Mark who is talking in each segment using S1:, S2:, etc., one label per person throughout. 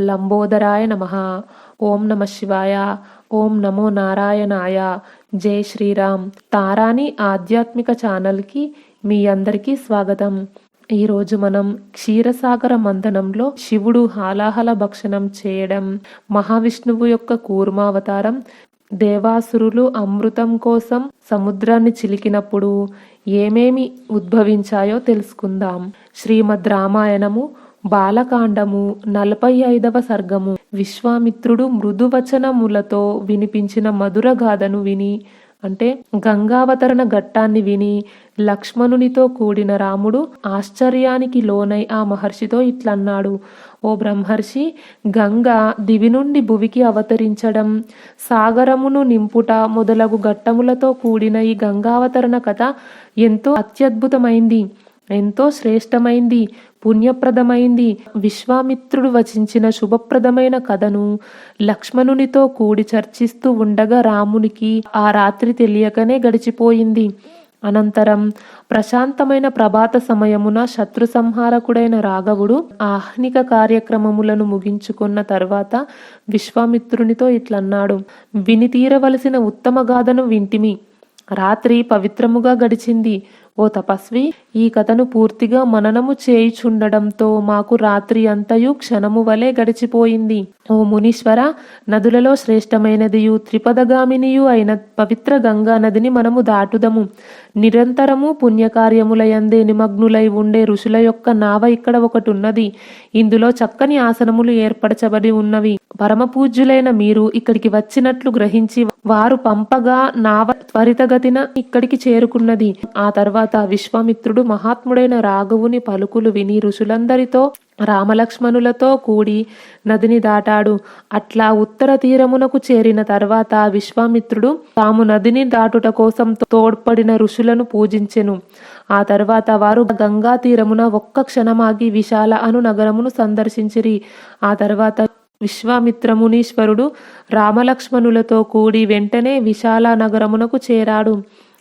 S1: లంబోదరాయ నమ. ఓం నమ శివాయ. ఓం నమో నారాయణాయ. జై శ్రీరామ్. తారాని ఆధ్యాత్మిక ఛానల్కి మీ అందరికీ స్వాగతం. ఈరోజు మనం క్షీరసాగర మంథనంలో శివుడు హాలాహల భక్షణం చేయడం మహావిష్ణువు యొక్క కూర్మావతారం దేవాసురులు అమృతం కోసం సముద్రాన్ని చిలికినప్పుడు ఏమేమి ఉద్భవించాయో తెలుసుకుందాం. శ్రీమద్ రామాయణము బాలకాండము నలభై ఐదవ సర్గము. విశ్వామిత్రుడు మృదువచనములతో వినిపించిన మధుర గాథను విని అంటే గంగావతరణ ఘట్టాన్ని విని లక్ష్మణునితో కూడిన రాముడు ఆశ్చర్యానికి లోనై ఆ మహర్షితో ఇట్లన్నాడు. ఓ బ్రహ్మర్షి గంగ దివి నుండి భువికి అవతరించడం సాగరమును నింపుట మొదలగు ఘట్టములతో కూడిన ఈ గంగావతరణ కథ ఎంతో అత్యద్భుతమైంది. ఎంతో శ్రేష్టమైంది పుణ్యప్రదమైంది. విశ్వామిత్రుడు వచించిన శుభప్రదమైన కథను లక్ష్మణునితో కూడి చర్చిస్తూ ఉండగా రామునికి ఆ రాత్రి తెలియకనే గడిచిపోయింది. అనంతరం ప్రశాంతమైన ప్రభాత సమయమున శత్రు సంహారకుడైన రాఘవుడు ఆహ్నిక కార్యక్రమములను ముగించుకున్న తర్వాత విశ్వామిత్రునితో ఇట్లన్నాడు విని తీరవలసిన ఉత్తమ గాథను వింటిమి. రాత్రి పవిత్రముగా గడిచింది. ఓ తపస్వి ఈ కథను పూర్తిగా మననము చేయుచుండడంతో మాకు రాత్రి అంతయు క్షణము వలె గడిచిపోయింది. ఓ మునీశ్వర నదులలో శ్రేష్టమైనదియు త్రిపదగామినియు అయిన పవిత్ర గంగా నదిని మనము దాటుదము. నిరంతరము పుణ్యకార్యములయందే నిమగ్నులై ఉండే ఋషుల యొక్క నావ ఇక్కడ ఒకటి ఉన్నది ఇందులో చక్కని ఆసనములు ఏర్పరచబడి ఉన్నవి. పరమపూజ్యులైన మీరు ఇక్కడికి వచ్చినట్లు గ్రహించి వారు పంపగా నావ త్వరితగతిన ఇక్కడికి చేరుకున్నది. ఆ తర్వాత విశ్వామిత్రుడు మహాత్ముడైన రాఘవుని పలుకులు విని ఋషులందరితో రామలక్ష్మణులతో కూడి నదిని దాటాడు. అట్లా ఉత్తర తీరమునకు చేరిన తర్వాత విశ్వామిత్రుడు తాము నదిని దాటుట కోసం తోడ్పడిన ఋషులను పూజించెను. ఆ తర్వాత వారు గంగా తీరమున ఒక్క క్షణమాగి విశాల అను నగరమును సందర్శించిరి. ఆ తర్వాత విశ్వామిత్రమునీశ్వరుడు రామలక్ష్మణులతో కూడి వెంటనే విశాల నగరమునకు చేరాడు.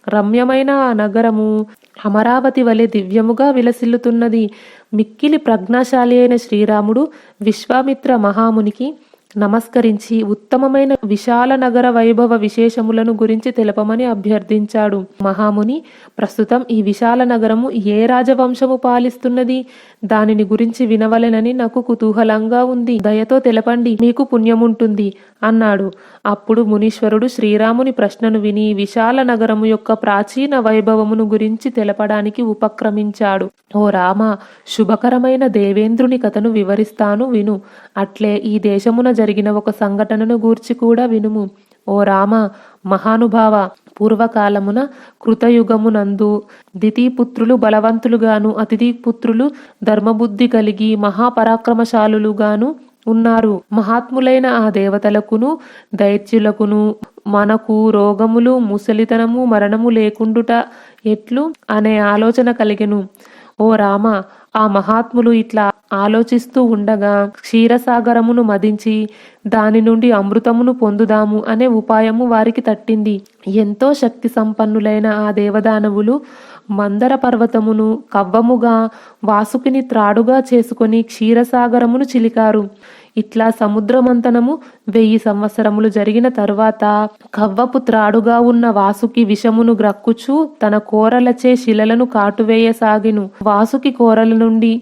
S1: రమ్యమైన ఆ నగరము అమరావతి వలె దివ్యముగా విలసిల్లుతున్నది. మిక్కిలి ప్రజ్ఞాశాలి అయిన శ్రీరాముడు విశ్వామిత్ర మహామునికి నమస్కరించి ఉత్తమమైన విశాల నగర వైభవ విశేషములను గురించి తెలపమని అభ్యర్థించాడు. మహాముని ప్రస్తుతం ఈ విశాల నగరము ఏ రాజవంశము పాలిస్తున్నది? దానిని గురించి వినవలెనని నాకు కుతూహలంగా ఉంది. దయతో తెలపండి మీకు పుణ్యముంటుంది అన్నాడు. అప్పుడు మునీశ్వరుడు శ్రీరాముని ప్రశ్నను విని విశాల నగరము యొక్క ప్రాచీన వైభవమును గురించి తెలపడానికి ఉపక్రమించాడు. ఓ రామ శుభకరమైన దేవేంద్రుని కథను వివరిస్తాను విను. అట్లే ఈ దేశమున జరిగిన ఒక సంఘటనను గూర్చి కూడా వినుము. ఓ రామ మహానుభావ పూర్వకాలమున కృతయుగమునందు దితిపుత్రులు బలవంతులుగాను అతిథి పుత్రులు ధర్మబుద్ధి కలిగి మహాపరాక్రమశాలులుగాను ఉన్నారు. మహాత్ములైన ఆ దేవతలకును దైత్యులకును మనకు రోగములు ముసలితనము మరణము లేకుండుట ఎట్లు అనే ఆలోచన కలిగెను. ఓ రామ ఆ మహాత్ములు ఇట్లా ఆలోచిస్తూ ఉండగా క్షీరసాగరమును మదించి దాని నుండి అమృతమును పొందుదాము అనే ఉపాయము వారికి తట్టింది. ఎంతో శక్తి సంపన్నులైన ఆ దేవదానవులు మందర పర్వతమును కవ్వముగా వాసుకిని త్రాడుగా చేసుకొని క్షీరసాగరమును చిలికారు. ఇట్లా సముద్రమంతనము వెయ్యి సంవత్సరములు జరిగిన తరువాత కవ్వపు త్రాడుగా ఉన్న వాసుకి విషమును గ్రక్కుచు తన కోరలచే శిలలను కాటువేయసాగిను. వాసుకి కోరల నుండి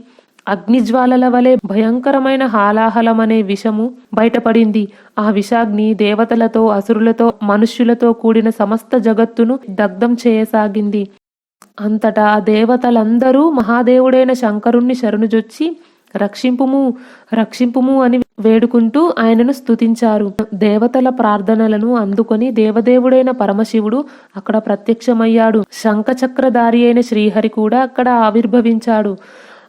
S1: అగ్నిజ్వాలల వలె భయంకరమైన హాలాహలమనే విషము బయటపడింది. ఆ విషాగ్ని దేవతలతో అసురులతో మనుష్యులతో కూడిన సమస్త జగత్తును దగ్ధం చేయసాగింది. అంతటా దేవతలందరూ మహాదేవుడైన శంకరుణ్ణి శరణుజొచ్చి రక్షింపుము రక్షింపుము అని వేడుకుంటూ ఆయనను స్తుతించారు. దేవతల ప్రార్థనలను అందుకొని దేవదేవుడైన పరమశివుడు అక్కడ ప్రత్యక్షమయ్యాడు. శంఖచక్రధారి అయిన శ్రీహరి కూడా అక్కడ ఆవిర్భవించాడు.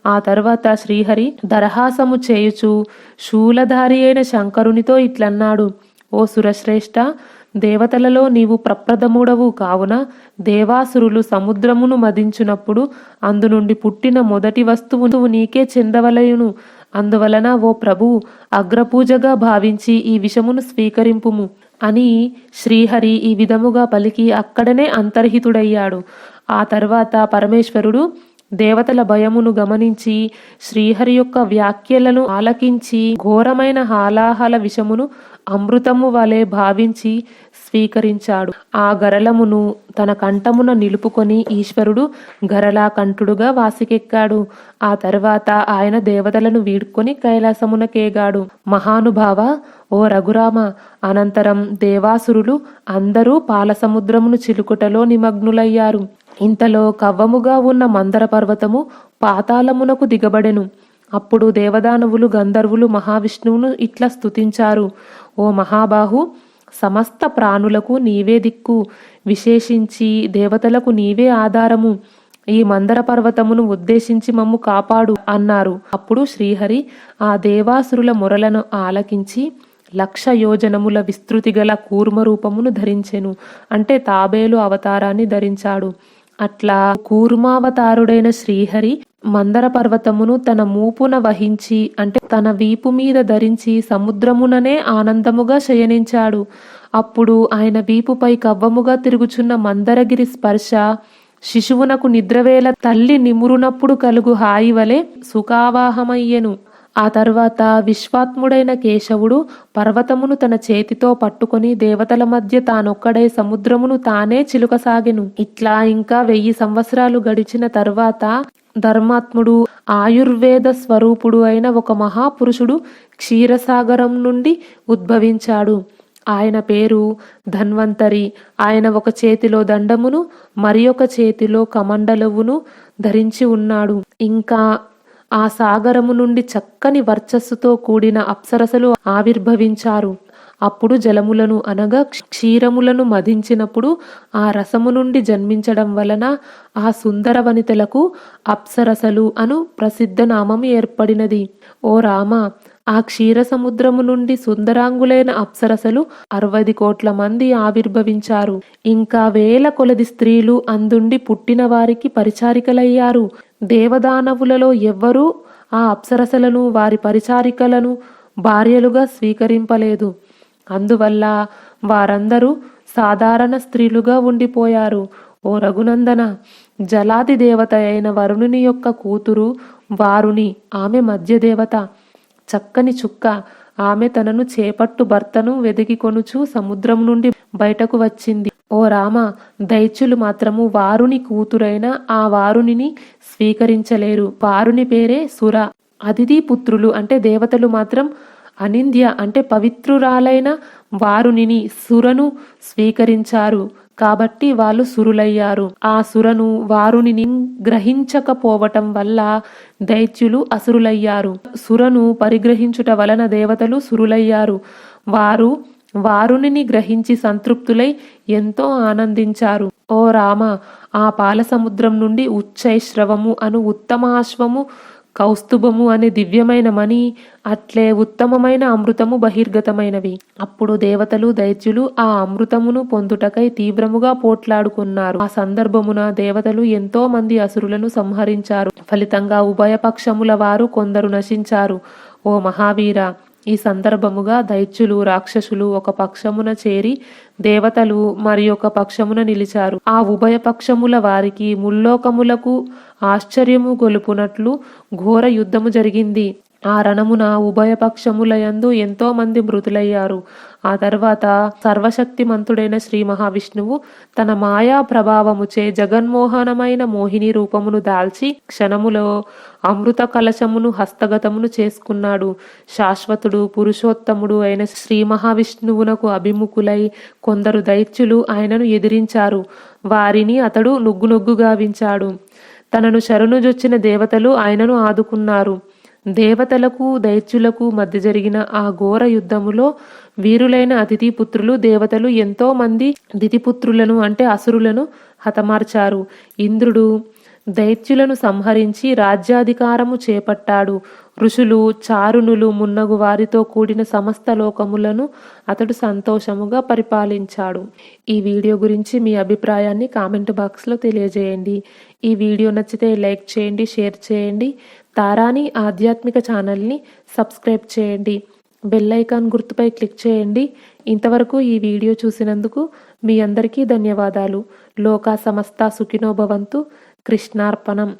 S1: ఆ తర్వాత శ్రీహరి దరహాసము చేయుచు శూలధారి అయిన శంకరునితో ఇట్లన్నాడు ఓ సురశ్రేష్ఠ దేవతలలో నీవు ప్రప్రథముడవు కావున దేవాసురులు సముద్రమును మదించునప్పుడు అందు నుండి పుట్టిన మొదటి వస్తువు నీకే చెందవలయును. అందువలన ఓ ప్రభు అగ్రపూజగా భావించి ఈ విషమును స్వీకరింపుము అని శ్రీహరి ఈ విధముగా పలికి అక్కడనే అంతర్హితుడయ్యాడు. ఆ తర్వాత పరమేశ్వరుడు దేవతల భయమును గమనించి శ్రీహరి యొక్క వ్యాఖ్యలను ఆలకించి ఘోరమైన హాలాహల విషమును అమృతము వలె భావించి స్వీకరించాడు. ఆ గరళమును తన కంఠమున నిలుపుకొని ఈశ్వరుడు గరళాకంఠుడుగా వాసికెక్కాడు. ఆ తర్వాత ఆయన దేవతలను వీడుకొని కైలాసమునకేగాడు మహానుభావ ఓ రఘురామ అనంతరం దేవాసురులు అందరూ పాలసముద్రమును చిలుకుటలో నిమగ్నులయ్యారు. ఇంతలో కవ్వముగా ఉన్న మందర పర్వతము పాతాళమునకు దిగబడెను. అప్పుడు దేవదానవులు గంధర్వులు మహావిష్ణువును ఇట్లా స్తుతించారు. ఓ మహాబాహు సమస్త ప్రాణులకు నీవే దిక్కు. విశేషించి దేవతలకు నీవే ఆధారము. ఈ మందర పర్వతమును ఉద్దేశించి మమ్ము కాపాడు అన్నారు. అప్పుడు శ్రీహరి ఆ దేవాసురుల మొరలను ఆలకించి లక్ష యోజనముల విస్తృతి గల కూర్మ రూపమును ధరించెను. అంటే తాబేలు అవతారాన్ని ధరించాడు. అట్లా కూర్మావతారుడైన శ్రీహరి మందర పర్వతమును తన మూపున వహించి అంటే తన వీపు మీద ధరించి సముద్రముననే ఆనందముగా శయనించాడు. అప్పుడు ఆయన వీపుపై కవ్వముగా తిరుగుచున్న మందరగిరి స్పర్శ శిశువునకు నిద్రవేళ తల్లి నిమురునప్పుడు కలుగు హాయి వలె సుఖావాహమయ్యెను. ఆ తర్వాత విశ్వాత్ముడైన కేశవుడు పర్వతమును తన చేతితో పట్టుకొని దేవతల మధ్య తానొక్కడై సముద్రమును తానే చిలుకసాగెను. ఇట్లా ఇంకా వెయ్యి సంవత్సరాలు గడిచిన తర్వాత ధర్మాత్ముడు ఆయుర్వేద స్వరూపుడు అయిన ఒక మహాపురుషుడు క్షీరసాగరం నుండి ఉద్భవించాడు. ఆయన పేరు ధన్వంతరి. ఆయన ఒక చేతిలో దండమును మరి ఒక చేతిలో కమండలవును ధరించి ఉన్నాడు. ఇంకా ఆ సాగరము నుండి చక్కని వర్చస్సుతో కూడిన అప్సరసలు ఆవిర్భవించారు. అప్పుడు జలములను అనగా క్షీరములను మధించినప్పుడు ఆ రసము నుండి జన్మించడం వలన ఆ సుందర వనితలకు అప్సరసలు అను ప్రసిద్ధ నామం ఏర్పడినది. ఓ రామ ఆ క్షీర సముద్రము నుండి సుందరాంగులైన అప్సరసలు అరవై కోట్ల మంది ఆవిర్భవించారు. ఇంకా వేల కొలది స్త్రీలు అందుండి పుట్టిన వారికి పరిచారికలయ్యారు. దేవదానవులలో ఎవ్వరూ ఆ అప్సరసలను వారి పరిచారికలను భార్యలుగా స్వీకరింపలేదు. అందువల్ల వారందరూ సాధారణ స్త్రీలుగా ఉండిపోయారు. ఓ రఘునందన జలాది దేవత అయిన వరుణుని యొక్క కూతురు వారుని ఆమె మధ్యదేవత. చక్కని చుక్క. ఆమె తనను చేపట్టు భర్తను వెదికి కొనుచు సముద్రం నుండి బయటకు వచ్చింది. ఓ రామ దైత్యులు మాత్రము వారుని కూతురైన ఆ వారునిని స్వీకరించలేరు. వారుని పేరే సుర. అతిథి పుత్రులు అంటే దేవతలు మాత్రం అనింద్య అంటే పవిత్రురాలైన వారునిని సురను స్వీకరించారు. కాబట్టి వాళ్ళు సురులయ్యారు. ఆ సురను వారుని గ్రహించకపోవటం వల్ల దైత్యులు అసురులయ్యారు. సురను పరిగ్రహించుట వలన దేవతలు సురులయ్యారు. వారు వారుని గ్రహించి సంతృప్తులై ఎంతో ఆనందించారు. ఓ రామ ఆ పాలసముద్రం నుండి ఉచ్చైశ్రవము అను ఉత్తమాశ్వము కౌస్తుభము అనే దివ్యమైన మణి అట్లే ఉత్తమమైన అమృతము బహిర్గతమైనవి. అప్పుడు దేవతలు దైత్యులు ఆ అమృతమును పొందుటకై తీవ్రముగా పోట్లాడుకున్నారు. ఆ సందర్భమున దేవతలు ఎంతో మంది అసురులను సంహరించారు. ఫలితంగా ఉభయ పక్షముల వారు కొందరు నశించారు. ఓ మహావీర ఈ సందర్భముగా దైత్యులు రాక్షసులు ఒక పక్షమున చేరి దేవతలు మరి ఒక పక్షమున నిలిచారు. ఆ ఉభయ పక్షముల వారికి ముల్లోకములకు ఆశ్చర్యము గొలుపునట్లు ఘోర యుద్ధము జరిగింది. ఆ రణమున ఉభయ పక్షములయందు ఎంతో మంది మృతులయ్యారు. ఆ తర్వాత సర్వశక్తిమంతుడైన శ్రీ మహావిష్ణువు తన మాయా ప్రభావముచే జగన్మోహనమైన మోహిని రూపమును దాల్చి క్షణములో అమృత కలశమును హస్తగతమును చేసుకున్నాడు. శాశ్వతుడు పురుషోత్తముడు అయిన శ్రీ మహావిష్ణువునకు అభిముఖులై కొందరు దైత్యులు ఆయనను ఎదిరించారు. వారిని అతడు నుగ్గు నుగ్గు గావించాడు తనను శరణుజొచ్చిన దేవతలు ఆయనను ఆదుకున్నారు. దేవతలకు దైత్యులకు మధ్య జరిగిన ఆ ఘోర యుద్ధములో వీరులైన అతిథి పుత్రులు దేవతలు ఎంతో మంది దితిపుత్రులను అంటే అసురులను హతమార్చారు. ఇంద్రుడు దైత్యులను సంహరించి రాజ్యాధికారము చేపట్టాడు. ఋషులు చారుణులు మున్నగు వారితో కూడిన సమస్త లోకములను అతడు సంతోషముగా పరిపాలించాడు. ఈ వీడియో గురించి మీ అభిప్రాయాన్ని కామెంట్ బాక్స్లో తెలియజేయండి. ఈ వీడియో నచ్చితే లైక్ చేయండి షేర్ చేయండి. తారాని ఆధ్యాత్మిక ఛానల్ని సబ్స్క్రైబ్ చేయండి. బెల్ ఐకాన్ గుర్తుపై క్లిక్ చేయండి. ఇంతవరకు ఈ వీడియో చూసినందుకు మీ అందరికీ ధన్యవాదాలు. లోకా సమస్త సుఖినోభవంతు. కృష్ణార్పణం.